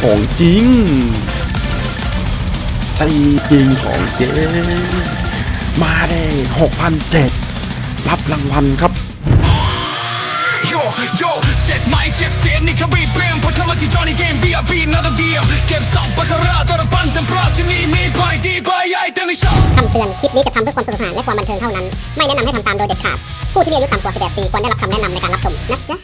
ของจริงไส้จริงของเจ๊มาได้หกพันเจ็ดรับรางวัลครับโยโย่เจ็ดไม้เจ็ดเสียงนี่แค่รีบเรียงพอทำมาที่จอนี่เกม VIP นัดเดียวเก็บสองบัคคาราตัวละพันเต็มปลอดที่นี่มีไปดีไปใหญ่เต็มในชอบคำเตือน คลิปนี้จะทำเพื่อความสนุกสนานและความบันเทิงเท่านั้น ไม่แนะนำให้ทำตามโดยเด็ดขาด ผู้ที่มีอายุต่ำกว่า 18 ปีควรได้รับคำแนะนำในการรับชมนะจ๊ะ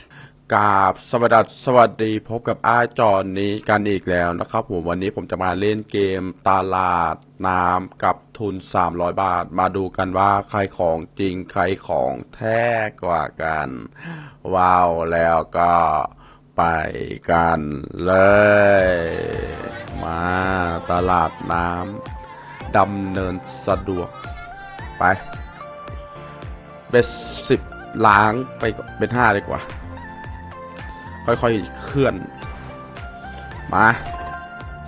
กาบสวัสดีสวัสดีพบกับอาจอนนี้กันอีกแล้วนะครับผมวันนี้ผมจะมาเล่นเกมตลาดน้ำกับทุน 300 บาท มาดูกันว่าใครของจริงใครของแท้กว่ากัน ว้าวแล้วก็ไปกันเลย มาตลาดน้ำดำเนินสะดวกไป เป็นสิบล้างไปเป็นห้าดีกว่า ค่อยๆเคลื่อน มา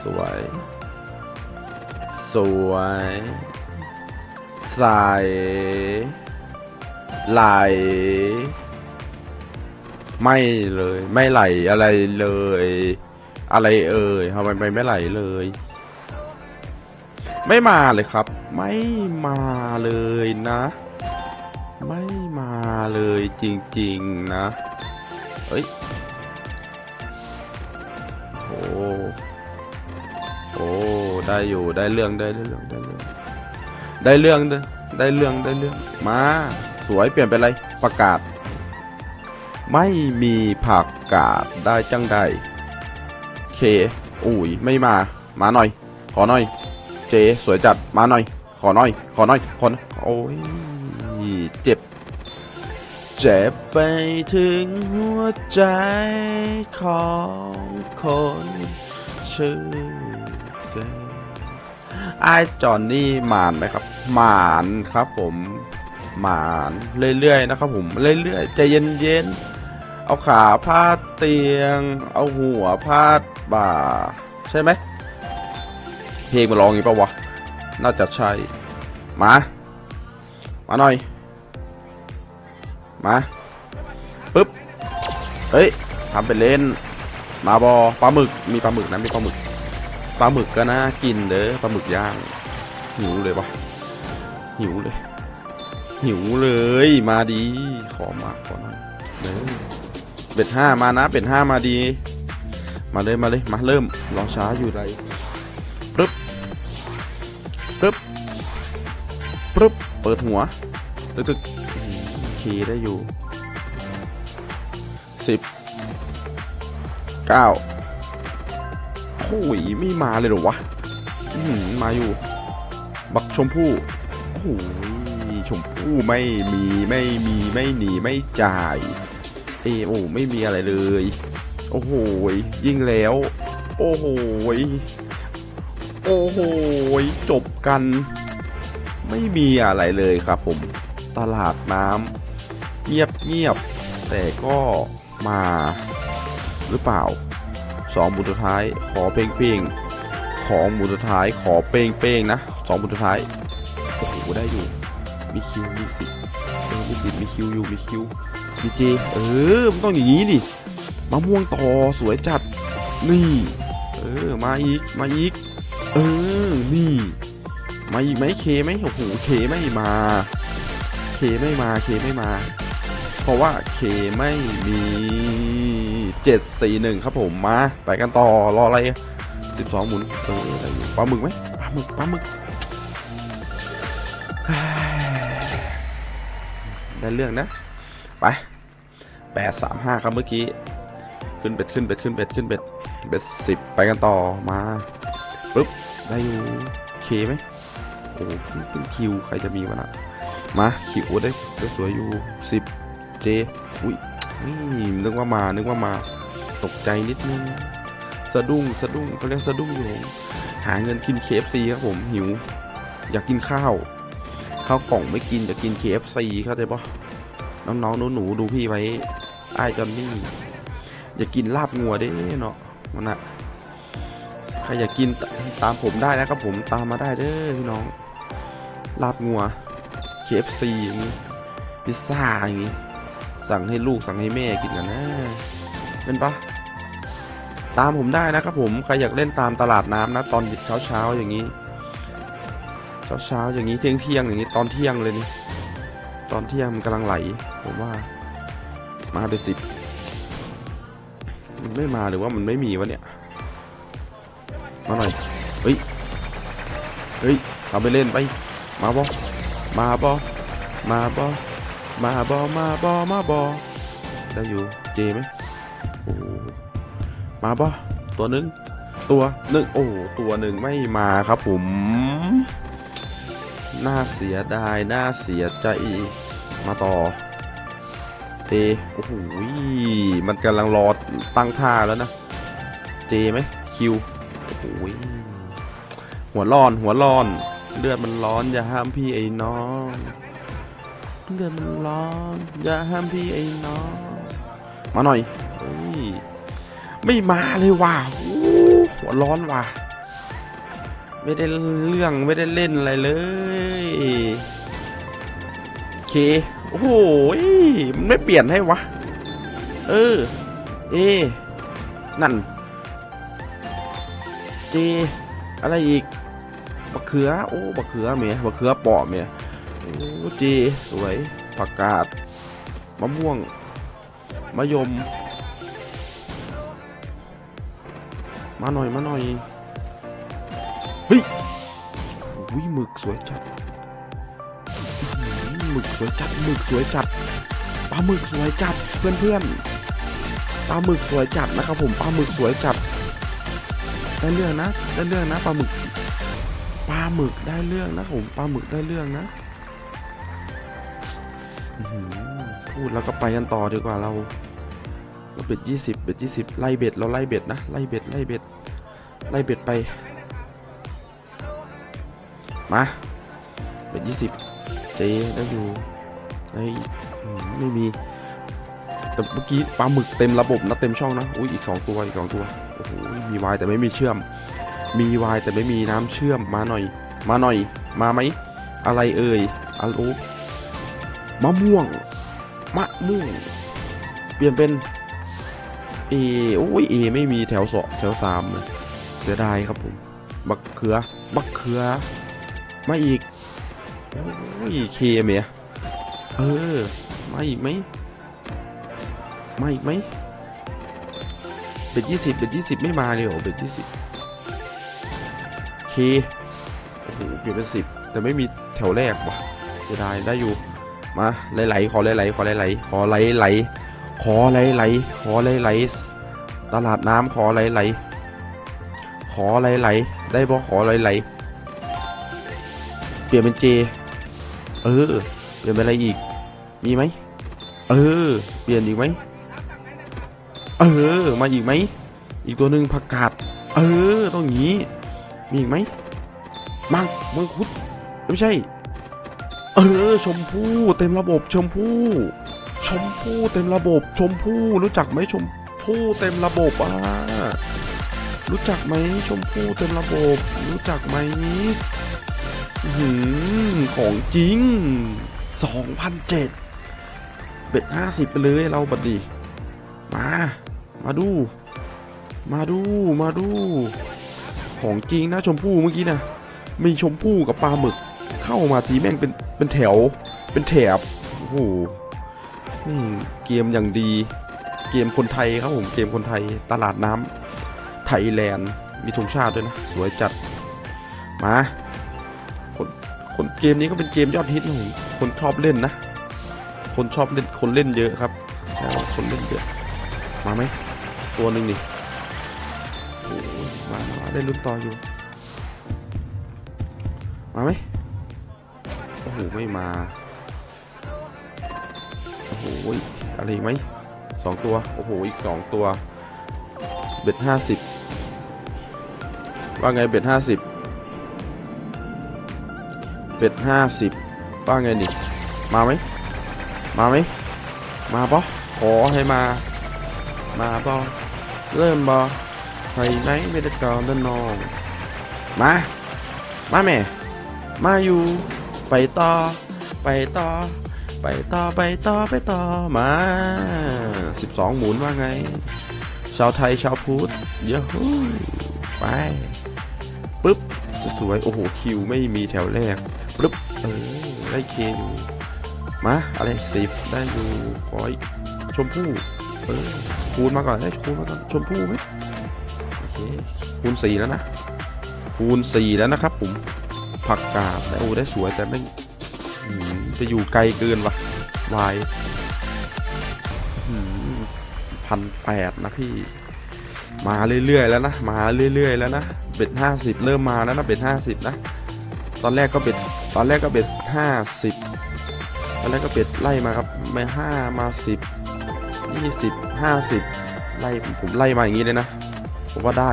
สวย สวย ใสไหล ไม่เลย ไม่ไหลอะไรเลย อะไรเอ่ยทำไมไม่ไม่ไหลเลย ไม่มาเลยครับ ไม่มาเลยนะ ไม่มาเลยจริง ๆ นะ เอ้ย โอ้โอ้ ได้อยู่ ได้เรื่อง ได้เรื่อง ได้เรื่อง ได้เรื่อง ได้เรื่อง ได้เรื่อง มา สวย เปลี่ยนเป็นอะไร ประกาศ ไม่มีผักกาดได้จังใดเค อุ้ย ไม่มา มาหน่อย ขอหน่อย เจ สวยจัด มาหน่อย ขอหน่อย ขอหน่อย ขอหน่อยโอ้ย เจ็บ เจ็บไปถึงหัวใจของคนชื่อเจไอ้จอนนี่หมานไหมครับ หมานครับผมหมานเรื่อยๆนะครับผมเรื่อยๆใจเย็นๆเอาขาพาดเตียง เอาหัวพาดบ่า ใช่ไหมเพลงมาร้องอย่างนี้ปะวะ น่าจะใช่ มา มาหน่อย มาปึ๊บเฮ้ยทำเป็นเล่น มาบอปลาหมึกมีปลาหมึกนะมีปลาหมึกปลาหมึกก็น่ากินเด้อปลาหมึกย่างหิวเลยปะหิวเลย หิวเลยมาดี ขอมาขอหน่อยเด้อเบ็ดห้ามานะเบ็ดห้ามาดี มาเลยมาเลยมาเริ่มรอช้าอยู่ไรปึ๊บปึ๊บปึ๊บเปิดหัวตึกตึกีได้อยู่ สิบ เก้าโอ้ยไม่มาเลยหรอวะมาอยู่ บักชมพู่โอ้ยชมพู่ไม่มีไม่มีไม่หนีไม่จ่าย เอโอ้ไม่มีอะไรเลย โอ้โหยยิ่งแล้ว โอ้โหยโอ้โหยจบกัน ไม่มีอะไรเลยครับผม ตลาดน้ำ เงียบเงียบแต่ก็มาหรือเปล่าสองหมุนสุดท้ายขอเป้งเป้งของหมุนสุดท้ายขอเป้งเป้งนะสองหมุนสุดท้ายโอ้โหได้อยู่มีคิวมีสิบมีสิบมีคิวอยู่มีคิวมีเจเออมันต้องอย่างนี้ดิมะม่วงต่อสวยจัดนี่เออมาอีกมาอีกเออนี่มาอีกไหมเคไหมโอ้โหเคไม่มา เคไม่มาเคไม่มา ราะว่าเคไม่มีเจ็ดสี่หนึ่งครับผมมาไปกันต่อรออะไรสิบสองหมุนเอออะไรอยู่ปลาหมึกไหมปลาหมึกปลาหมึกได้เรื่องนะ ไปแปดสามห้าครับเมื่อกี้ ขึ้นเบ็ดขึ้นเบ็ดขึ้นเบ็ดขึ้นเบ็ดเบ็ดสิบไปกันต่อมาปุ๊บได้อยู่เคไหมโอ้โหขึ้นคิวใครจะมีวะนะมาคิวได้ได้สวยอยู่สิบ เจ อุ้ยนี่นึกว่ามานึกว่ามา ตกใจนิดนึง สะดุ้งสะดุ้งเขาเรียกสะดุ้งอยู่ผมหาเงินกิน KFC ครับผมหิว อยากกินข้าวข้าวกล่องไม่กินอยากกิน KFC เข้าใจปะน้องๆหนูๆดูพี่ไว้ไอ้จอนนี่อยากกินลาบงัวเด้เนาะมันอะใครอยากกินตตามผมได้นะครับผมตามมาได้เด้อพี่น้อง ลาบงัว KFC อย่างนี้พิซซ่าอย่างนี้ สั่งให้ลูกสั่งให้แม่กินกันนะเป็นปะตามผมได้นะครับผมใครอยากเล่นตามตลาดน้ำนะ ตอนเช้าเช้าอย่างนี้ เช้าเช้าอย่างนี้เที่ยงเที่ยงอย่างนี้ตอนเที่ยงเลยนี่ตอนเที่ยงมันกำลังไหล ผมว่า มาเป็นสิบมันไม่มาหรือว่ามันไม่มีวะเนี่ย มาหน่อย เฮ้ย เฮ้ยเอาไปเล่นไป มาบอมาบอมาบอ มาบอมาบอมาบอได้อยู่เจไหมโอ้มาบอตัวหนึ่งตัวหนึ่งโอ้ตัวหนึ่งไม่มาครับผมน่าเสียดายน่าเสียใจมาต่อเจโอ้โหมันกำลังรอตั้งท่าแล้วนะเจไหมคิวโอ้โหหัวร้อนหัวร้อน เลือดมันร้อนอย่าห้ามพี่ไอ้น้อง เลือดมันร้อนอย่าห้ามพี่ไอ้น้องมาหน่อยเฮ้ยไม่มาเลยว่ะโอ้หัวร้อนว่ะ ไม่ได้เรื่องไม่ได้เล่นอะไรเลยโอเคโอ้โหยมันไม่เปลี่ยนให้วะ เออ เอ นั่นเจ อะไรอีกบักเขือ โอ้บักเขือเมียบักเขือปอเมีย โอ้เจสวยผักกาดมะม่วงมะยม มาหน่อย มาหน่อยเฮ้ยวิหมึกสวยจัดหมึกสวยจัดหมึกสวยจัดปลาหมึกสวยจัดเพื่อนเพื่อนๆปลาหมึกสวยจัดนะครับผมปลาหมึกสวยจัดได้เรื่องนะได้เรื่องนะปลาหมึกปลาหมึกได้เรื่องนะผมปลาหมึกได้เรื่องนะ พูดแล้วก็ไปกันต่อดีกว่าเราเราเบ็ดยี่สิบเบ็ดยี่สิบไล่เบ็ดเราไล่เบ็ดนะไล่เบ็ดไล่เบ็ดไล่เบ็ดไป มาเบ็ดยี่สิบเจได้อยู่ไอ้อืมไม่มีแต่เมื่อกี้ปลาหมึกเต็มระบบนะเต็มช่องนะอุ้ยอีกสองตัวอีกสองตัวโอ้โหมีวายแต่ไม่มีเชื่อม มีวายแต่ไม่มีน้ำเชื่อมมาหน่อย มาหน่อยมาไหมอะไรเอ่ยอารู มะม่วง มะม่วง เปลี่ยนเป็นเอโอ้ยเอไม่มีแถวสองแถวสามเลยเสียดายครับผมบักเขือบักเขือมาอีกโอ้ยเคเมียเออมาอีกไหมมาอีกไหมเบ็ดยี่สิบเบ็ดยี่สิบไม่มาเลยเหรอเบ็ดยี่สิบเคโอ้โหเปลี่ยนเป็นสิบแต่ไม่มีแถวแรกว่ะเสียดายได้อยู่ มาไหลๆขอไหลๆขอไหลๆขอไหลๆขอไหลๆขอไหลๆตลาดน้ำขอไหลๆขอไหลๆได้บ่ขอไหลๆเปลี่ยนเป็นเจ เออ เปลี่ยนเป็นอะไรอีก มีไหมเออ เปลี่ยนอีกไหมเออ มาอีกไหม อีกตัวหนึ่งผักกาด เออ ต้องงี้ มีอีกไหมมังมังคุด ไม่ใช่ เออ ชมพู่เต็มระบบชมพู่ ชมพู่เต็มระบบ ชมพู่รู้จักไหมชมพู่เต็มระบบอะรู้จักไหมชมพู่เต็มระบบ รู้จักไหมหือของจริงสองพันเจ็ดเบ็ดห้าสิบไปเลยเราบัดดี มา มาดู มาดู มาดู ของจริงนะชมพู่เมื่อกี้นะ มีชมพู่กับปลาหมึก เข้ามาทีแม่งเป็นเป็นแถว เป็นแถบโอ้โหนี่เกมอย่างดี เกมคนไทยครับผมเกมคนไทยตลาดน้ำไทยแลนด์มีธงชาติด้วยนะสวยจัดมาคนคนเกมนี้ก็เป็นเกมยอดฮิตนะผมคนชอบเล่นนะ คนชอบเล่นคนเล่นเยอะครับคนเล่นเยอะมาไหมตัวหนึ่งนี่มามาได้ลุ้นต่ออยู่ มาไหม หไม่มา โอ้โห อะไรไหมสองตัว โอ้โห อีกสองตัว เบ็ดห้าสิบ ว่าไงเบ็ดห้าสิบ เบ็ดห้าสิบ ว่าไงนี่ มาไหม มาไหม มาปะขอให้มา มาบอเริ่มบอไปไหนไม่ได้ก่อนเดินนอง มา มาแม่ มาอยู่ ไปต่อ ไปต่อ ไปต่อ ไปต่อ ไปต่อ มาสิบสองหมุนว่าไง ชาวไทยชาวพุทธเยอะฮู้ไปปึ๊บสวย โอ้โห คิวไม่มีแถวแรกปึ๊บ เออ ได้เคอยู่มา อะไรสิบได้อยู่ขออีกชมพู่เออคูณมาก่อนได้คูณมาก่อนชมพู่ไหมโอเคคูณสี่แล้วนะคูณสี่แล้วนะครับผม ผักกาดได้โอ้ได้สวยแต่ไม่อืมจะอยู่ไกลเกินวะวายพันแปดนะพี่ มาเรื่อยๆแล้วนะ มาเรื่อยๆแล้วนะ เบ็ดห้าสิบเริ่มมาแล้วนะ เบ็ดห้าสิบนะ ตอนแรกก็เบ็ด ตอนแรกก็เบ็ดห้าสิบตอนแรกก็เบ็ดไล่มาครับ มาห้ามาสิบยี่สิบห้าสิบไล่ผมไล่มาอย่างนี้เลยนะ ผมว่าได้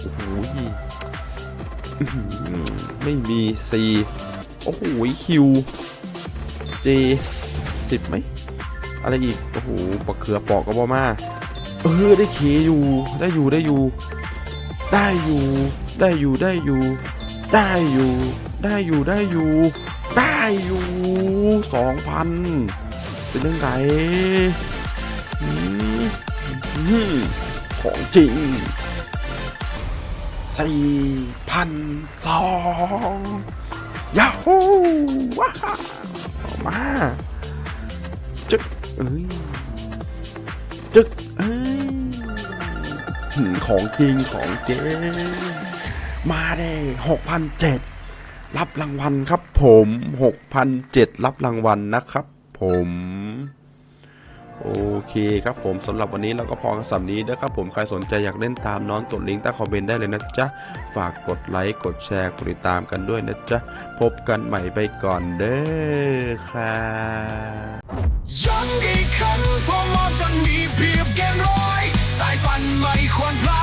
โอ้โหอื้อหือ ไม่มีซีโอ้โหคิวเจสิบไหม อะไรอีก โอ้โหปะเขือปอกก็บอมา เออ ได้เคอยู่ ได้อยู่ ได้อยู่ ได้อยู่ ได้อยู่ ได้อยู่ ได้อยู่ ได้อยู่ ได้อยู่ ได้อยู่สองพันเป็นเรื่องไงของจริง สี่พันสองยาฮูว้ามาจึกเอ้ยจึกเอ้ยของจริงของเจ๊มาได้หกพันเจ็ดรับรางวัลครับผมหกพันเจ็ดรับรางวัลนะครับผม โอเคครับผมสำหรับวันนี้เราก็พอกันสำนี้นะครับผมใครสนใจอยากเล่นตามน้องกดลิงก์ใต้คอมเมนต์ได้เลยนะจ๊ะ ฝากกดไลค์กดแชร์กดติดตามกันด้วยนะจ๊ะ พบกันใหม่ไปก่อนเด้อครับย้ำอีกครั้งพราะมอจะมีเพียบเกมร้อย สายปันไม่ควรพลาด